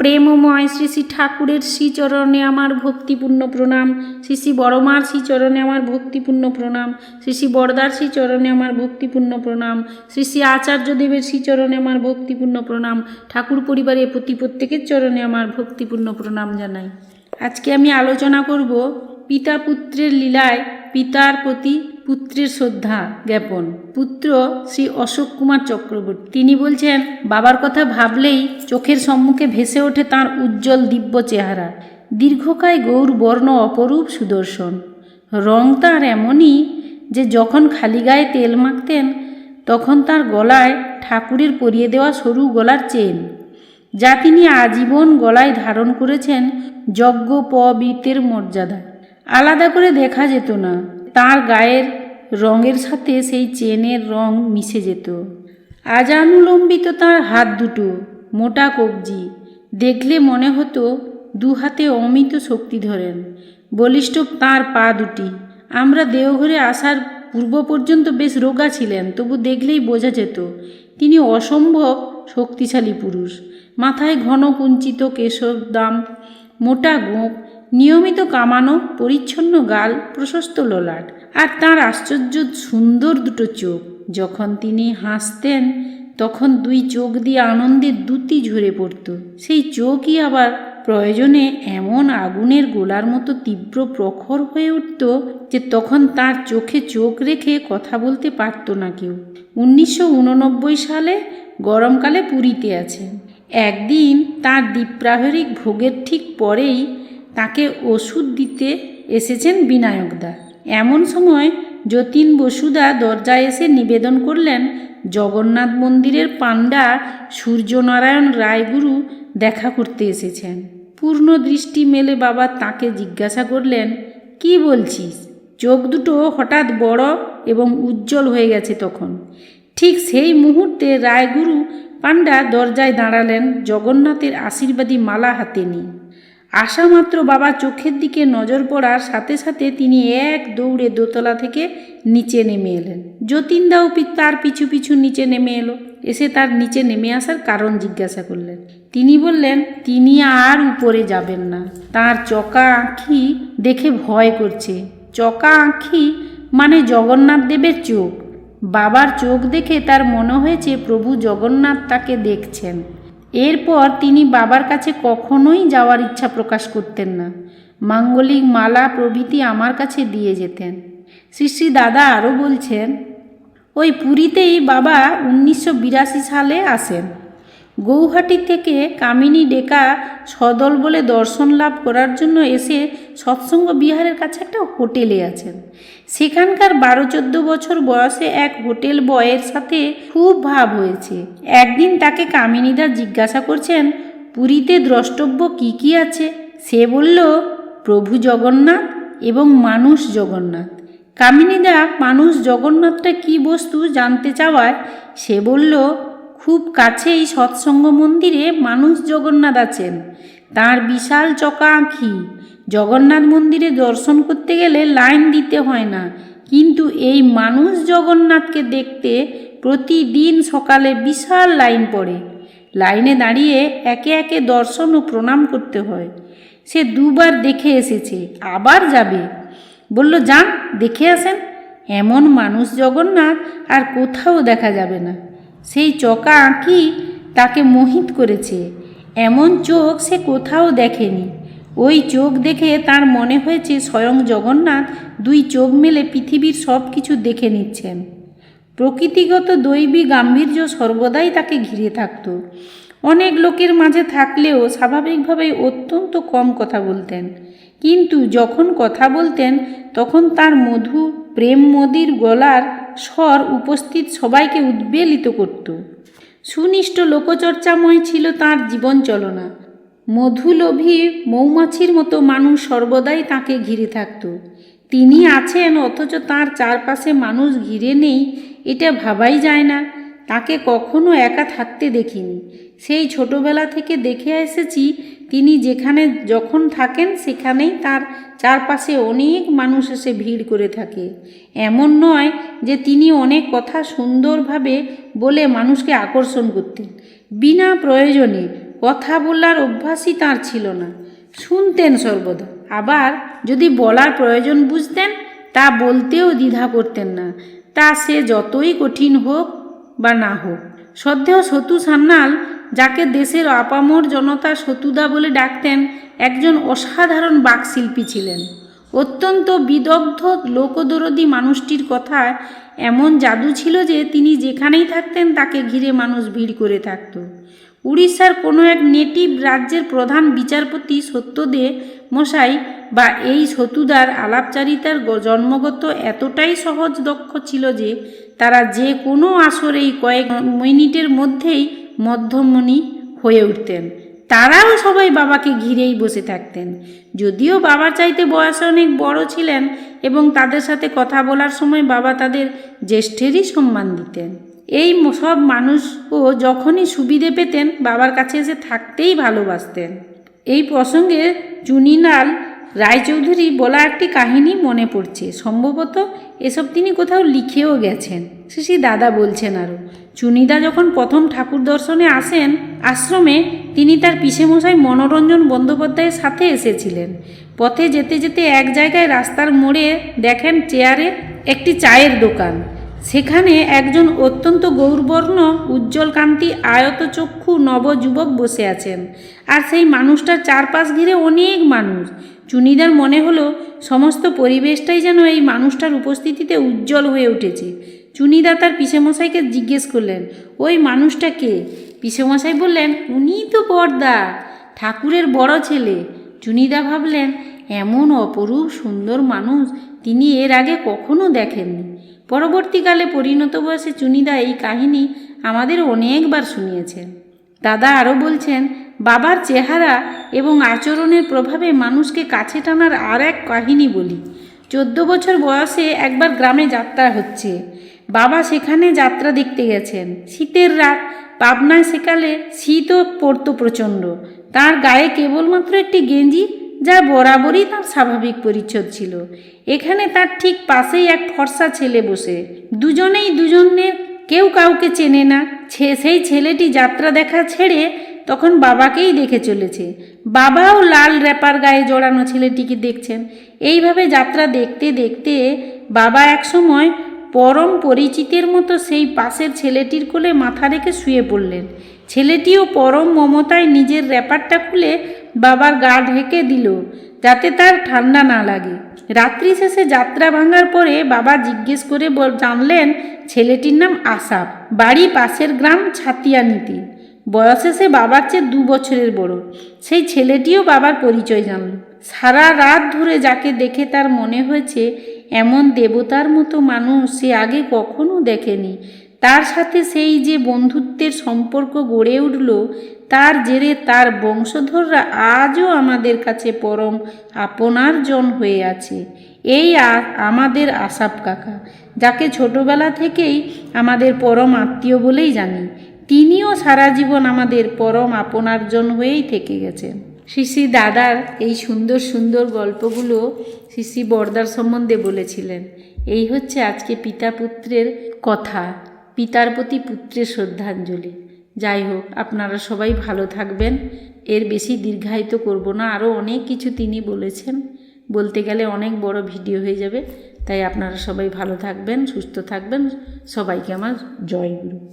প্রেমময় শ্রী শ্রী ঠাকুরের শ্রীচরণে আমার ভক্তিপূর্ণ প্রণাম। শ্রী শ্রী বড়মার শ্রীচরণে আমার ভক্তিপূর্ণ প্রণাম। শ্রী শ্রী বরদার শ্রীচরণে আমার ভক্তিপূর্ণ প্রণাম। শ্রী শ্রী আচার্যদেবের শ্রীচরণে আমার ভক্তিপূর্ণ প্রণাম। ঠাকুর পরিবারের প্রতি প্রত্যেকের চরণে আমার ভক্তিপূর্ণ প্রণাম জানাই। আজকে আমি আলোচনা করব পিতা পুত্রের লীলায় পিতার প্রতি পুত্রের শ্রদ্ধা জ্ঞাপন। পুত্র শ্রী অশোক কুমার চক্রবর্তী। তিনি বলছেন, বাবার কথা ভাবলেই চোখের সম্মুখে ভেসে ওঠে তার উজ্জ্বল দিব্য চেহারা। দীর্ঘকায় গৌর বর্ণ অপরূপ সুদর্শন। রং তার এমনই যে যখন খালি গায়ে তেল মাখতেন, তখন তার গলায় ঠাকুরের পরিয়ে দেওয়া সরু গলার চেন। যা তিনি আজীবন গলায় ধারণ করেছেন যজ্ঞ পবিতের মর্যাদা আলাদা করে দেখা যেত না। তার গায়ের রঙের সাথে সেই চেনের রং মিশে যেত। আজানুলম্বিত তার হাত দুটো, মোটা কবজি। দেখলে মনে হতো দু হাতে অমিত শক্তি ধরেন। বলিষ্ঠ তার পা দুটি। আমরা দেওঘরে আসার পূর্ব পর্যন্ত বেশ রোগা ছিলেন, তবু দেখলেই বোঝা যেত, তিনি অসম্ভব শক্তিশালী পুরুষ। মাথায় ঘন কুঞ্চিত কেশব দাম, মোটা গোঁপ নিয়মিত কামানো, পরিচ্ছন্ন গাল, প্রশস্ত ললাট। আর তার আশ্চর্য সুন্দর দুটো চোখ। যখন তিনি হাসতেন, তখন দুই চোখ দিয়ে আনন্দের দুতি ঝরে পড়ত। সেই চোখই আবার প্রয়োজনে এমন আগুনের গোলার মতো তীব্র প্রখর হয়ে উঠত যে তখন তার চোখে চোখ রেখে কথা বলতে পারত না কেউ। উনিশশো উননব্বই সালে গরমকালে পুরীতে আছেন একদিন তার দ্বীপ্রাহরিক ভোগের ঠিক পরেই তাকে ওষুধ দিতে এসেছেন বিনায়কদা এমন সময় যতীন বসুদা দরজায় এসে নিবেদন করলেন, জগন্নাথ মন্দিরের পাণ্ডা সূর্যনারায়ণ রায়গুরু দেখা করতে এসেছেন। পূর্ণ দৃষ্টি মেলে বাবা তাকে জিজ্ঞাসা করলেন, কি বলছিস? চোখ দুটো হঠাৎ বড় এবং উজ্জ্বল হয়ে গেছে তখন। ঠিক সেই মুহূর্তে রায়গুরু পাণ্ডা দরজায় দাঁড়ালেন, জগন্নাথের আশীর্বাদী মালা হাতে নিয়ে। আসা মাত্র বাবা চোখের দিকে নজর পড়ার সাথে সাথে তিনি এক দৌড়ে দোতলা থেকে নিচে নেমে এলেন। যতীনদাও তার পিছু পিছু নিচে নেমে এলো। এসে তার নিচে নেমে আসার কারণ জিজ্ঞাসা করলেন। তিনি বললেন, তিনি আর উপরে যাবেন না। তার চকা আঁখি দেখে ভয় করছে। চকা আঁখি মানে জগন্নাথ দেবের চোখ। বাবার চোখ দেখে তার মনে হয়েছে প্রভু জগন্নাথ তাকে দেখছেন। এরপর তিনি বাবার কাছে কখনোই যাওয়ার ইচ্ছা প্রকাশ করতেন না। মাঙ্গলিক মালা প্রভৃতি আমার কাছে দিয়ে যেতেন। শ্রী শ্রী দাদা আরও বলছেন, ওই পুরীতেই বাবা উনিশশো বিরাশি সালে আসেন। গৌহাটি থেকে কামিনী ডেকা সদল বলে দর্শন লাভ করার জন্য এসে সৎসঙ্গ বিহারের কাছে একটা হোটেলে আছেন। সেখানকার বারো চোদ্দ বছর বয়সে এক হোটেল বয়ের সাথে খুব ভাব হয়েছে। একদিন তাকে কামিনীদা জিজ্ঞাসা করছেন, পুরীতে দ্রষ্টব্য কি কি আছে? সে বলল, প্রভু জগন্নাথ এবং মানুষ জগন্নাথ। কামিনীদা, মানুষ জগন্নাথটা কি বস্তু জানতে চাওয়ায়? সে বলল খুব কাছেই সৎসঙ্গ মন্দিরে মানুষ জগন্নাথ আছেন। তার বিশাল চকা আঁখি। জগন্নাথ মন্দিরে দর্শন করতে গেলে লাইন দিতে হয় না। কিন্তু এই মানুষ জগন্নাথকে দেখতে প্রতিদিন সকালে বিশাল লাইন পড়ে। লাইনে দাঁড়িয়ে একে একে দর্শন ও প্রণাম করতে হয়। সে দুবার দেখে এসেছে, আবার যাবে। বলল, যান, দেখে আসেন। এমন মানুষ জগন্নাথ আর কোথাও দেখা যাবে না। সেই চকা আঁকি তাকে মোহিত করেছে। এমন চোখ সে কোথাও দেখেনি। ওই চোখ দেখে তার মনে হয়েছে স্বয়ং জগন্নাথ দুই চোখ মেলে পৃথিবীর সব কিছু দেখে নিচ্ছেন। প্রকৃতিগত দৈবী গাম্ভীর্য সর্বদাই তাকে ঘিরে থাকত। অনেক লোকের মাঝে থাকলেও স্বাভাবিকভাবেই অত্যন্ত কম কথা বলতেন। কিন্তু যখন কথা বলতেন, তখন তার মধু, প্রেম মোদির গলার স্বর উপস্থিত সবাইকে উদ্বেলিত করত। সুনিষ্ট লোকচর্চাময় ছিল তার জীবন চলনা মধুলোভী মৌমাছির মতো মানুষ সর্বদাই তাকে ঘিরে থাকত। তিনি আছেন অথচ তার চারপাশে মানুষ ঘিরে নেই, এটা ভাবাই যায় না। তাকে কখনো একা থাকতে দেখিনি। সেই ছোটবেলা থেকে দেখে এসেছি তিনি যেখানে যখন থাকেন, সেখানেই তার চারপাশে অনেক মানুষ এসে ভিড় করে থাকে। এমন নয় যে তিনি অনেক কথা সুন্দরভাবে বলে মানুষকে আকর্ষণ করতেন। বিনা প্রয়োজনে কথা বলার অভ্যাসই তার ছিল না। শুনতেন সর্বদা। আবার যদি বলার প্রয়োজন বুঝতেন, তা বলতেও দ্বিধা করতেন না। তা সে যতই কঠিন হোক বা না হোক। সদ্যেহ সতু সান্যাল যাকে দেশের আপামর জনতা সতুদা বলে ডাকতেন একজন অসাধারণ বাকশিল্পী ছিলেন। অত্যন্ত বিদগ্ধ লোকদরদি মানুষটির কথায় এমন জাদু ছিল যে তিনি যেখানেই থাকতেন তাকে ঘিরে মানুষ ভিড় করে থাকত। উড়িষ্যার কোনো এক নেটিভ রাজ্যের প্রধান বিচারপতি সত্যদে মশাই বা এই সতুদার আলাপচারিতার জন্মগত এতটাই সহজ দক্ষ ছিল যে তারা যে কোনো আসরেই কয়েক মিনিটের মধ্যেই মধ্যমণি হয়ে উঠতেন। তারাও সবাই বাবাকে ঘিরেই বসে থাকতেন। যদিও বাবার চাইতে বয়সে অনেক বড় ছিলেন এবং তাদের সাথে কথা বলার সময় বাবা তাদের জ্যেষ্ঠেরই সম্মান দিতেন। এই সব মানুষও যখনই সুবিধে পেতেন, বাবার কাছে এসে থাকতেই ভালোবাসতেন। এই প্রসঙ্গে চুনিলাল রায়চৌধুরী বলা একটি কাহিনী মনে পড়ছে। সম্ভবত এসব তিনি কোথাও লিখেও গেছেন। শ্রী দাদা বলছেন আরও চুনিদা যখন প্রথম ঠাকুর দর্শনে আসেন আশ্রমে, তিনি তার পিসেমশাই মনোরঞ্জন বন্দ্যোপাধ্যায়ের সাথে এসেছিলেন। পথে যেতে যেতে এক জায়গায় রাস্তার মোড়ে দেখেন চেয়ারে একটি চায়ের দোকান। সেখানে একজন অত্যন্ত গৌরবর্ণ উজ্জ্বল কান্তি আয়তচক্ষু নবযুবক বসে আছেন। আর সেই মানুষটার চারপাশ ঘিরে অনেক মানুষ। চুনিদার মনে হলো, সমস্ত পরিবেশটাই যেন এই মানুষটার উপস্থিতিতে উজ্জ্বল হয়ে উঠেছে। চুনিদা তার পিসেমশাইকে জিজ্ঞেস করলেন, ওই মানুষটা কে? পিসেমশাই বললেন, উনি তো বড়দা ঠাকুরের বড় ছেলে। চুনিদা ভাবলেন, এমন অপরূপ সুন্দর মানুষ তিনি এর আগে কখনো দেখেননি। পরবর্তীকালে পরিণত বয়সে চুনিদা এই কাহিনী আমাদের অনেকবার শুনিয়েছেন। দাদা আরও বলছেন, বাবার চেহারা এবং আচরণের প্রভাবে মানুষকে কাছে টানার আর এক কাহিনী বলি। চোদ্দ বছর বয়সে একবার গ্রামে যাত্রা হচ্ছে। বাবা সেখানে যাত্রা দেখতে গেছেন। শীতের রাত, পাবনায় সেকালে শীতও পড়তো প্রচণ্ড। তার গায়ে কেবলমাত্র একটি গেঞ্জি যা বরাবরই তার স্বাভাবিক পরিচ্ছদ ছিল। এখানে তার ঠিক পাশেই এক ফর্সা ছেলে বসে। দুজনেই দুজনের, কেউ কাউকে চেনে না। সেই ছেলেটি যাত্রা দেখা ছেড়ে তখন বাবাকেই দেখে চলেছে। বাবাও লাল র্যাপার গায়ে জড়ানো ছেলেটিকে দেখছেন। এইভাবে যাত্রা দেখতে দেখতে বাবা একসময় পরম পরিচিতের মতো সেই পাশের ছেলেটির কোলে মাথা রেখে শুয়ে পড়লেন। ছেলেটিও পরম মমতায় নিজের র্যাপারটা খুলে বাবার গা ঢেকে দিল, যাতে তার ঠান্ডা না লাগে। রাত্রি শেষে যাত্রা ভাঙার পরে বাবা জিজ্ঞেস করে জানলেন ছেলেটির নাম আসাপ বাড়ি পাশের গ্রাম ছাতিয়ানিতে। বয়সে সে বাবার চেয়ে দু বছরের বড়। সেই ছেলেটিও বাবার পরিচয় জানল। সারা রাত ধরে যাকে দেখে তার মনে হয়েছে এমন দেবতার মতো মানুষ সে আগে কখনো দেখেনি। তার সাথে সেই যে বন্ধুত্বের সম্পর্ক গড়ে উঠল, তার জেরে তার বংশধররা আজও আমাদের কাছে পরম আপনার জন হয়ে আছে। এই আমাদের আসাপ কাকা, যাকে ছোটবেলা থেকেই আমাদের পরম আত্মীয় বলেই জানি, তিনিও সারা জীবন আমাদের পরম আপনার জন হয়েই থেকে গেছেন। শ্রী শ্রী দাদার এই সুন্দর সুন্দর গল্পগুলো শ্রী শ্রী বর্দার সম্বন্ধে বলেছিলেন। এই হচ্ছে আজকে পিতা পুত্রের কথা, পিতার প্রতি পুত্রের শ্রদ্ধাঞ্জলি। যাই হোক, আপনারা সবাই ভালো থাকবেন। এর বেশি দীর্ঘায়িত করব না। আরও অনেক কিছু তিনি বলেছেন। বলতে গেলে অনেক বড় ভিডিও হয়ে যাবে। তাই আপনারা সবাই ভালো থাকবেন, সুস্থ থাকবেন। সবাইকে আমার জয় গুরু।